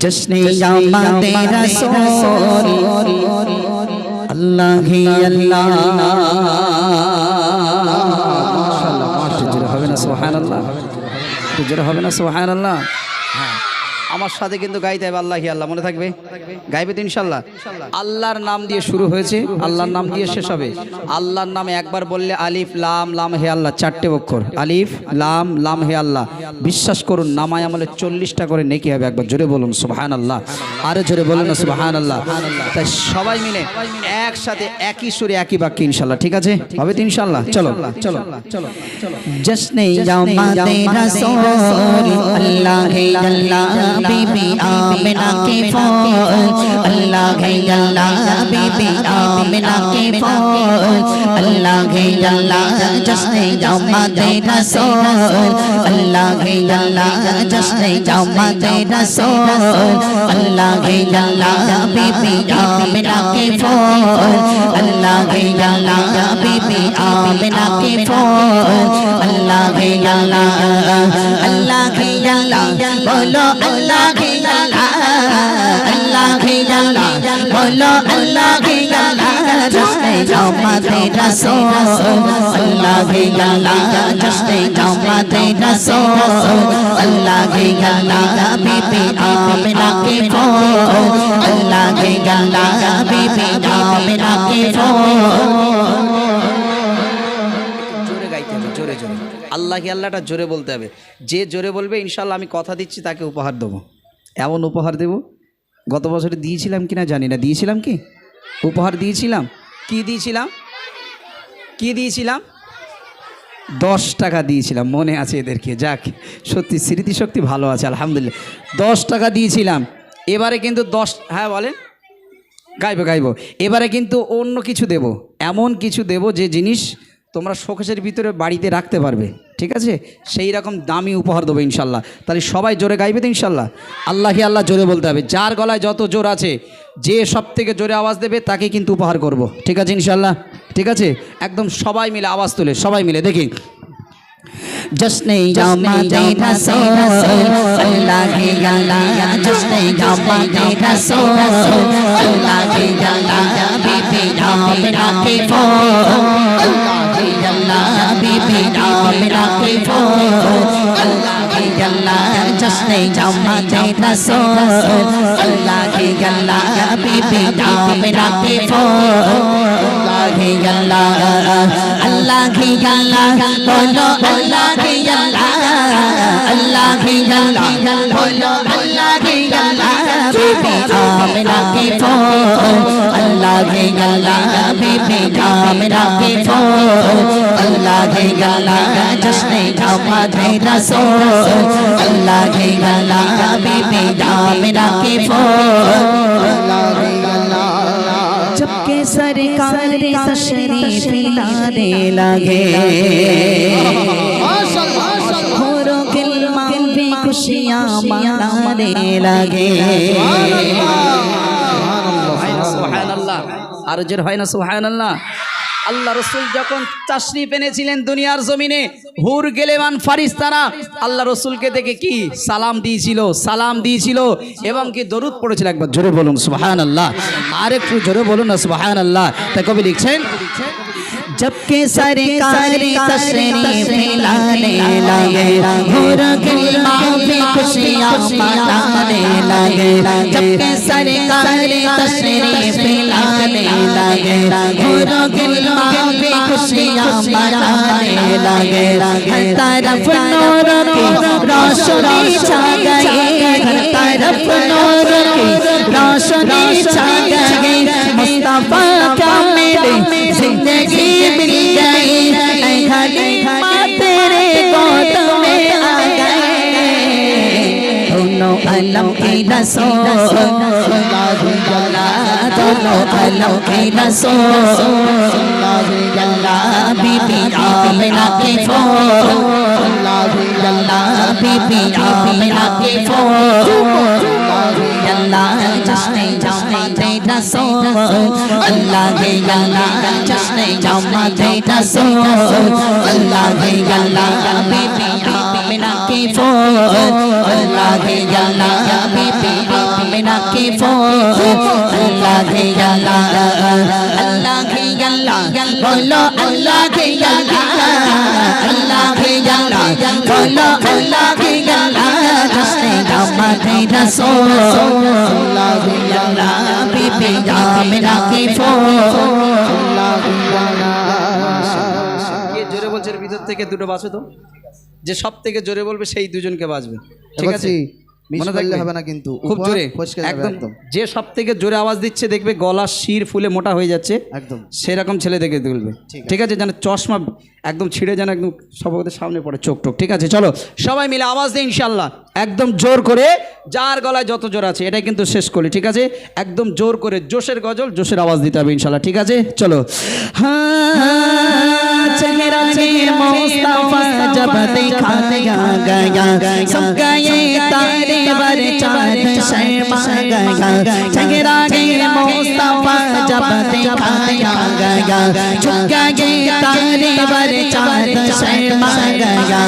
জশ্নে আমাদের রাসূল আল্লাহ হি আল্লাহ মাশাআল্লাহ মাশাআল্লাহ হবে না সুবহানাল্লাহ হবে না সুবহানাল্লাহ হ্যাঁ আমার সাথে কিন্তু গাইতে হবে আল্লাহ আল্লাহ মনে থাকবে? গাইবে তো ইনশাল্লাহ। আল্লাহর নাম দিয়ে শুরু হয়েছে আল্লাহর নাম দিয়ে শেষ হবে। আল্লাহর নামে একবার বললে আলিফ লাম লাম হে আল্লাহ চারটে অক্ষর। আলিফ লাম লাম হে আল্লাহ। বিশ্বাস করুন নামায় আমলে চল্লিশটা করে নেকি হবে একবার জোরে বলুন সুবাহান আল্লাহ আরও জোরে বলুন সুবাহান আল্লাহ তাই সবাই মিলে একসাথে একই সুরে একই বাক্যে ইনশাল্লাহ ঠিক আছে? হবে তো ইনশাল্লাহ? চলো চলো চলো। চলো জশ্নে আল্লাহ হে আল্লাহ। बीबी आमिना के फौज अल्लाह है अल्लाह बीबी आमिना के फौज अल्लाह है अल्लाह जश्न जमात रसूल अल्लाह है अल्लाह जश्न जमात रसूल अल्लाह है अल्लाह बीबी आमिना के फौज अल्लाह है अल्लाह बीबी आमिना के फौज अल्लाह है अल्लाह अल्लाह है अल्लाह बोलो अल्लाह আল্লাহ আল্লাহ বলো আল্লাহ জশনে জমাতে রসো আল্লাহ গেলা জশনে জমাতে রসো আল্লাহ গেলা বিবি আমিনা কে ফো, আল্লাহ গেলা বিবি আমিনা কে ফো। জোরে গাইতে হবে, জোরে জোরে। আল্লাহ আল্লাহটা জোরে বলতে হবে। যে জোরে বলবে ইনশাল্লাহ আমি কথা দিচ্ছি, তাকে উপহার দেবো। এমন উপহার দেব, গত বছরে দিয়েছিলাম কি না জানি না। দিয়েছিলাম কি? উপহার দিয়েছিলাম। কি দিয়েছিলাম? কি দিয়েছিলাম? দশ টাকা দিয়েছিলাম, মনে আছে এদেরকে। যাক, সত্যি স্মৃতিশক্তি ভালো আছে, আলহামদুলিল্লাহ। দশ টাকা দিয়েছিলাম। এবারে কিন্তু দশ হ্যাঁ বলেন। গাইবো গাইবো। এবারে কিন্তু অন্য কিছু দেব। এমন কিছু দেব যে জিনিস তোমরা শোকেশের ভিতরে বাড়িতে রাখতে পারবে, ঠিক আছে? সেই রকম দামি উপহার দেবো ইনশাল্লাহ। তাহলে সবাই জোরে গাইবে তো ইনশাল্লাহ? আল্লাহকে আল্লাহ জোরে বলতে হবে। যার গলায় যত জোর আছে, যে সব থেকে জোরে আওয়াজ দেবে তাকে কিন্তু উপহার করব। ঠিক আছে ইনশাল্লাহ? ঠিক আছে? একদম সবাই মিলে আওয়াজ তুলে, সবাই মিলে দেখি। জশনে জামাতে अल्लाह के गला बीबी आमिना के फौज अल्लाह के गला जश्न जामत रसूल अल्लाह के गला बीबी आमिना के फौज अल्लाह के गला अल्लाह के गला बोलो अल्लाह के गला अल्लाह के गला बोलो अल्लाह के गला बीबी आमिना के फौज अल्लाह के गला बीबी आमिना के फौज अल्लाह के गला जश्न जामत रसूल अल्लाह के गला बीबी आमिना के फौज अल्लाह के गला जबकि सरकार तशरीफ लाने लगे घोरों गिलमा খুশি আমার লাগে। আর জোর হয় না সুহায়ন আল্লাহ আল্লাহ রসুল যখন চাষরি পেনেছিলেন দুনিয়ার জমিনে হুর গেলেমান ফারিস তারা আল্লাহ রসুলকে দেখে কি সালাম দিয়েছিল সালাম দিয়েছিল এবং কি দরুদ পড়েছিল একবার। জোরে বলুন সুবাহান আল্লাহ আর একটু জোরে বলুন না সুবাহান আল্লাহ তাই কবি লিখছেন? जबकि सरकार तशरीफ़ लाने लगे। घोर गिलमा भी खुशियाँ मनाने लगे। जबकि सरकार तशरीफ़ लाने लगे। घोर गिलमा भी खुशियाँ मनाने लगे। हर तरफ़ नूर की रोशनी छा गई। हर तरफ़ नूर की रोशनी छा गई। मुस्तफ़ा क्या मिले? जिंदगी मिल गई ऐ खलीफा तेरे गोद में आ गए दोनों अलम की रसूल दोनों अलम की रसूल बीबी आमिना के फौज बीबी आमिना के फौज আল্লাহ জশনে জামাতে রাসূল আল্লাহ হে আল্লাহ জশনে জামাতে রাসূল আল্লাহ হে আল্লাহ বিবি আমিনা কে ফোন আল্লাহ হে আল্লাহ বিবি আমিনা কে ফোন আল্লাহ হে আল্লাহ আল্লাহ হে আল্লাহ বলো আল্লাহ হে আল্লাহ আল্লাহ হে আল্লাহ বলো আল্লাহ জোরে বলছে ভিতর থেকে দুটো বাঁচো তো? যে সব থেকে জোরে বলবে সেই দুজনকে বাঁচবে। ঠিক আছে? মনে করলে হবে না কিন্তু। খুব জোরে। একদম। যে সব থেকে জোরে আওয়াজ দিচ্ছে দেখবে গলা শির ফুলে মোটা হয়ে যাচ্ছে। একদম। সেরকম ছেলে দেখে তুলবে। ঠিক আছে। যেন চশমা একদম ছিঁড়ে যেন একদম সবার সামনে পড়ে চোখ টোক ঠিক আছে? চলো সবাই মিলে আওয়াজ দিই ইনশাল্লাহ একদম জোর করে যার গলায় যত জোর আছে এটাই কিন্তু শেষ করি ঠিক আছে? একদম জোর করে জোশের গজল জোশের আওয়াজ দিতে হবে ইনশাল্লাহ ঠিক আছে? চলো। हाँ देवर चार शर्मा गया चंगरा गे मोस्तफा जब देखाया गया। झुका गे तारेवर चार शर्मा गया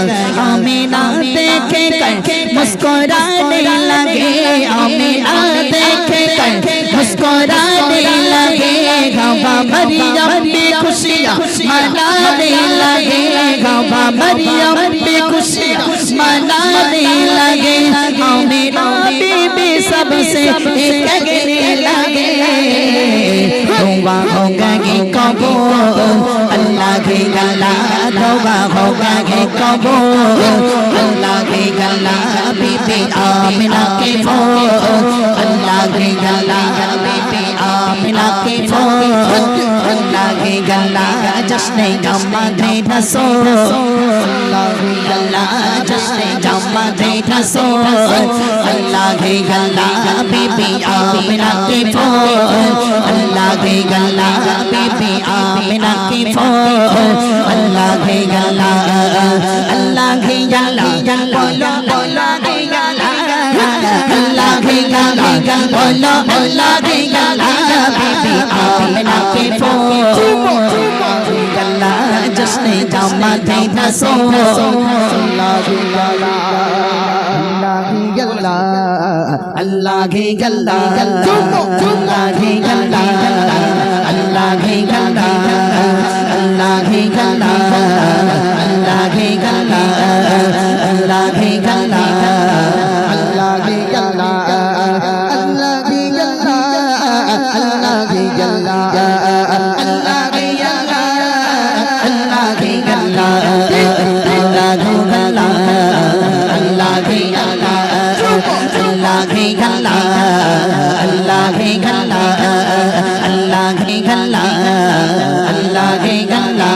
आमीना देखे कर मुस्कुराने लगे। आमीना देखे कर मुस्कुराने लगे गवा मरियम भी खुशियाँ मनाने लगे गवा मरियम भी खुशियाँ मनाने लगे आमीना बीबी सबसे कहने लगे दुआ होगा कि कबो अल्लाह की गला दुआ होगा कि कबो अल्लाह की गला बीबी आमिना के फो अल्लाह की गला बीबी लाके मोहब्बत लागे गला जश्न गम्मा दे ढसो अल्लाह गला जश्न गम्मा दे ढसो अल्लाह गला बीबी आमिना के फोन अल्लाह गला बीबी आमिना के फोन বলো বলো বেগালা বিবি আপনাকে বেগালা জশ্নে জামা দেনা সো আল্লাহ গে গল্লা আল্লাহ গে গল্লা আল্লাহ अल्लाह की गला अल्लाह की गला अल्लाह की गला अल्लाह की गला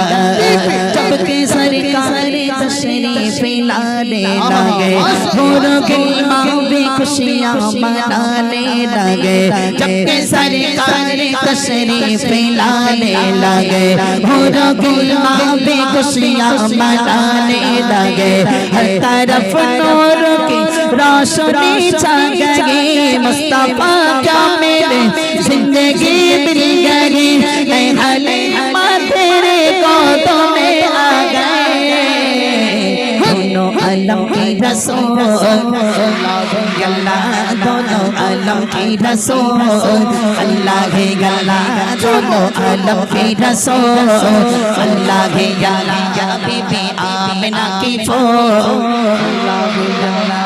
जब के सरकार तशरीफ लाने लगे नूर के माँ भी खुशियाँ मनाने लगे जब के सरकार तशरीफ लाने लगे नूर के माँ भी खुशियाँ मनाने लगे हर तरफ नूर की रोशनी छा गई मुस्तफ़ा क्या मेरे ज़िंदगी मिल गई। तेरे गोदों में आ गए दोनों अलम की रसूल गल्ला दोनों अलम की रसूल अल्लाह के गल्ला दोनों अलम की रसूल अल्लाह गल्ला या बीबी आमिना की फो अल्लाह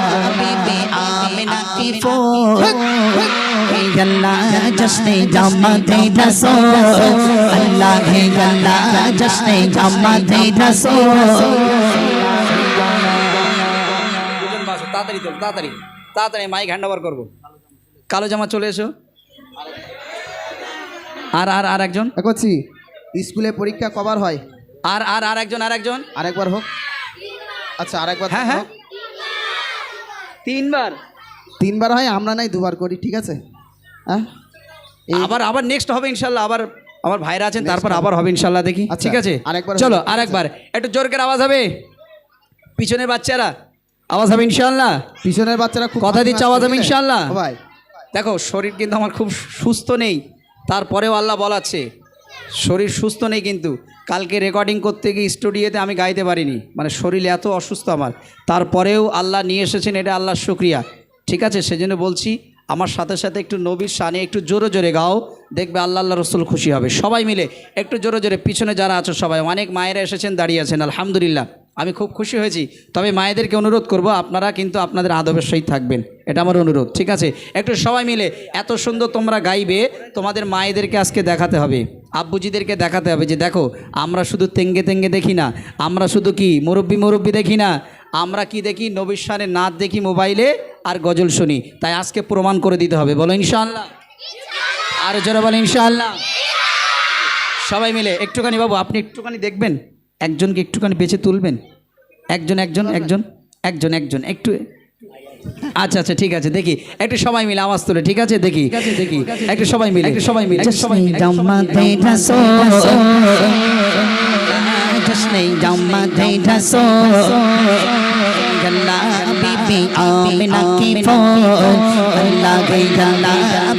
गल्ला जश्न जामा दे धसो अल्लाह के गल्ला जश्न जामा दे धसो দুজন বাঁচো তাড়াতাড়ি তোল তাড়াতাড়ি তাড়াতাড়ি মাইক হ্যান্ড ওভার করবো কালো জামা চলে এসো আর আর আর একজন করছি স্কুলে পরীক্ষা কবার হয় আর আর আর একজন আর একজন আরেকবার হোক আচ্ছা আরেকবার হ্যাঁ হ্যাঁ হোক। তিনবার তিনবার হয় আমরা নাই দুবার করি ঠিক আছে হ্যাঁ আবার আবার নেক্সট হবে ইনশাল্লাহ আবার আমার ভাইরা আছেন তারপর আবার হবে ইনশাল্লাহ দেখি। আচ্ছা, ঠিক আছে? আরেকবার চলো। আরেকবার। একটু জোর করে আওয়াজ হবে? পিছনের বাচ্চারা আওয়াজ হবে ইনশাল্লাহ? পিছনের বাচ্চারা কথা দিচ্ছে আওয়াজ হবে ইনশাল্লাহ? ভাই। দেখো শরীর কিন্তু আমার খুব সুস্থ নেই তারপরেও আল্লাহ বলাচ্ছে শরীর সুস্থ নেই কিন্তু কালকে রেকর্ডিং করতে গিয়ে স্টুডিওতে আমি গাইতে পারিনি মানে শরীর এত অসুস্থ আমার তারপরেও আল্লাহ নিয়ে এসেছেন এটা আল্লাহর শুক্রিয়া ঠিক আছে? সেজন্য বলছি আমার সাথে সাথে একটু নবীর সানে একটু জোরে জোরে গাও, দেখবে আল্লাহ আল্লাহ রসুল খুশি হবে। সবাই মিলে একটু জোরে জোরে পিছনে যারা আছো সবাই, অনেক মায়েরা এসেছেন, দাঁড়িয়ে আছেন, আলহামদুলিল্লাহ। আমি খুব খুশি হয়েছি, তবে মায়েদেরকে অনুরোধ করব, আপনারা কিন্তু আপনাদের আদবের সহিত থাকবেন। এটা আমার অনুরোধ, ঠিক আছে? একটু সবাই মিলে, এত সুন্দর তোমরা গাইবে, তোমাদের মায়েদেরকে আজকে দেখাতে হবে, আব্বুজিদেরকে দেখাতে হবে যে দেখো, আমরা শুধু তেঙ্গে তেঙ্গে দেখি না, আমরা শুধু কি মুরব্বী মুরব্বি দেখি না, আমরা কি দেখি? নবীর নাচ দেখি মোবাইলে আর গজল শুনি, তাই আজকে প্রমাণ করে দিতে হবে, বলো ইনশাআল্লাহ। আর জোরে বলো ইনশাআল্লাহ। সবাই মিলে, একটুখানি বাবু, আপনি একটুখানি দেখবেন? একজনকে একটুখানি বেছে তুলবেন? একজন একজন একজন একজন একজন, একটু আচ্ছা আচ্ছা ঠিক আছে দেখি। একটু সবাই মিলে আওয়াজ তুলে ঠিক আছে দেখি? দেখি একটু সবাই মিলে একটু সবাই মিলে সবাই মিলে আল্লাহ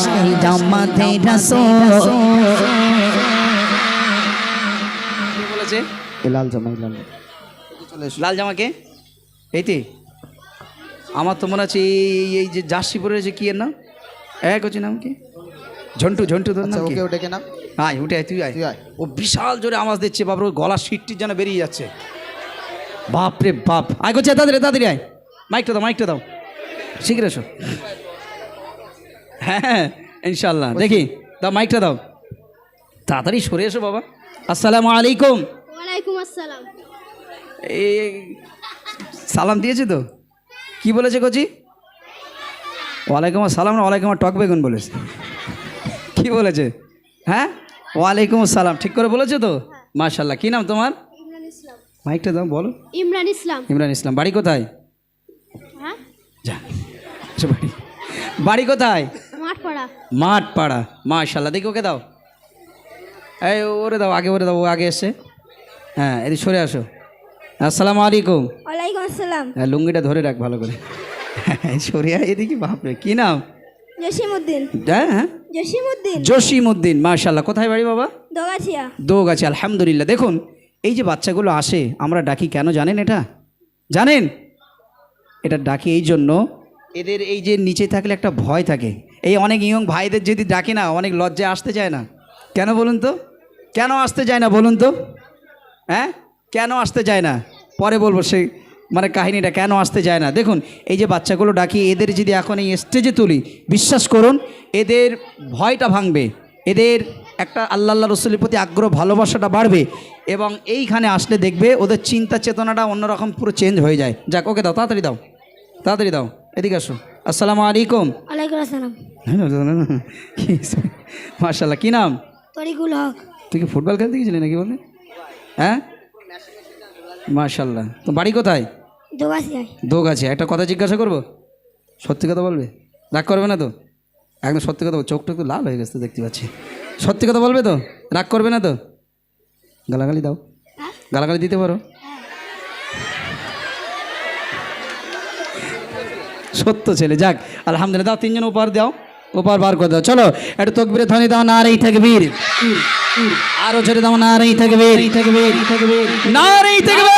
জশ্নে জামাতে লাল জামাই লাল জামাকে এইতে আমার তো মনে আছে এই- যে জার্সি পরে রয়েছে কি এর নাম? এক হচ্ছে নাম কি? ঝন্টু ঝন্টু তোর আচ্ছা নাম ওকে ডেকে নাম? আয় উঠে আয় তুই আয়। তুই আয়। ও বিশাল জোরে আওয়াজ দিচ্ছে বাপরে ওর গলার সিটটির যেন বেরিয়ে যাচ্ছে। বাপ রে বাপ। আয় করছে তাড়াতাড়ি তাড়াতাড়ি আয়। মাইকটা দাও মাইকটা দাও। শিখে এসো। হ্যাঁ হ্যাঁ ইনশাল্লাহ দেখি দাও মাইকটা দাও। তাড়াতাড়ি সরে এসো বাবা। আসসালামু আলাইকুম। ওয়ালাইকুম আসসালাম। এই সালাম দিয়েছে তো? কি বলেছে কচি? ওয়ালাইকুম আসসালাম না ওয়ালাইকুম টক বেগুন বলেছে। কি বলেছে? হ্যাঁ? ওয়ালাইকুম আসসালাম ঠিক করে বলেছে তো? মাশাল্লাহ কি নাম তোমার? মাইকটা দাও বলো। ইমরান ইসলাম। ইমরান ইসলাম বাড়ি কোথায়? হ্যাঁ? যা বাড়ি। বাড়ি কোথায়? মাঠপাড়া। মাঠ পাড়া মাশাল্লাহ দেখি ওকে দাও। এই ওরে দাও আগে ওরে দাও ও আগে এসে। হ্যাঁ এদিকে সরে আসো। আসসালামু আলাইকুম। ওয়ালাইকুম আসসালাম। হ্যাঁ লুঙ্গিটা ধরে রাখ ভালো করে। সরিয়া এদিকে বাপরে কি নাম? জসিমউদ্দিন। হ্যাঁ হ্যাঁ। জসিমউদ্দিন। মাশাল্লাহ কোথায় বাড়ি বাবা? দোগাছিয়া। দোগ আছে আলহামদুলিল্লাহ। দেখুন এই যে বাচ্চাগুলো আসে আমরা ডাকি কেন জানেন এটা? জানেন? এটা ডাকি এই জন্য এদের এই যে নিচে থাকলে একটা ভয় থাকে। এই অনেক ইয়ং ভাইদের যদি ডাকি না, অনেক লজ্জায় আসতে চায় না। কেন বলুন তো? কেন আসতে চায় না বলুন তো? হ্যাঁ? কেন আসতে চায় না? পরে বলব সেই মানে কাহিনীটা, কেন আসতে চায় না? দেখুন, এই যে বাচ্চাগুলো ডাকি, এদের যদি এখন এই স্টেজে তুলি, বিশ্বাস করুন, এদের ভয়টা ভাঙবে। এদের একটা আল্লাহ আল্লাহ রসুলের প্রতি আগ্রহ, ভালোবাসাটা বাড়বে এবং এইখানে আসলে দেখবে ওদের চিন্তা চেতনাটা অন্যরকম পুরো চেঞ্জ হয়ে যায়। যাক, ওকে দাও, তাড়াতাড়ি দাও তাড়াতাড়ি দাও, এদিকে আসো। আসসালামু আলাইকুম। ওয়ালাইকুম আসসালাম। মার্শাল্লাহ কী নাম? তরিকুল হক। তুই কি ফুটবল খেলতে গেছিলি নাকি বলে হ্যাঁ? মার্শাল্লাহ তো বাড়ি কোথায়? দোগাছিয়ায়। দোগ আছে একটা কথা জিজ্ঞাসা করব? সত্যি কথা বলবে? রাগ করবে না তো? একদম সত্যি কথা চোখটা একটু লাল হয়ে গেছে দেখতে পাচ্ছি। সত্যি কথা বলবে তো? রাগ করবে না তো? গালাগালি দাও। গালাগালি দিতে পারো। সত্য ছেলে। যাক, আলহামদুলিল্লাহ, দাও তিনজন উপহার দাও, উপহার বার করে দাও। চলো, একটু তকবিরে ধ্বনি দাও না রেই থাকবীর আরও ছেড়ে দাও না রেই থাকবীর না রেই থাকবীর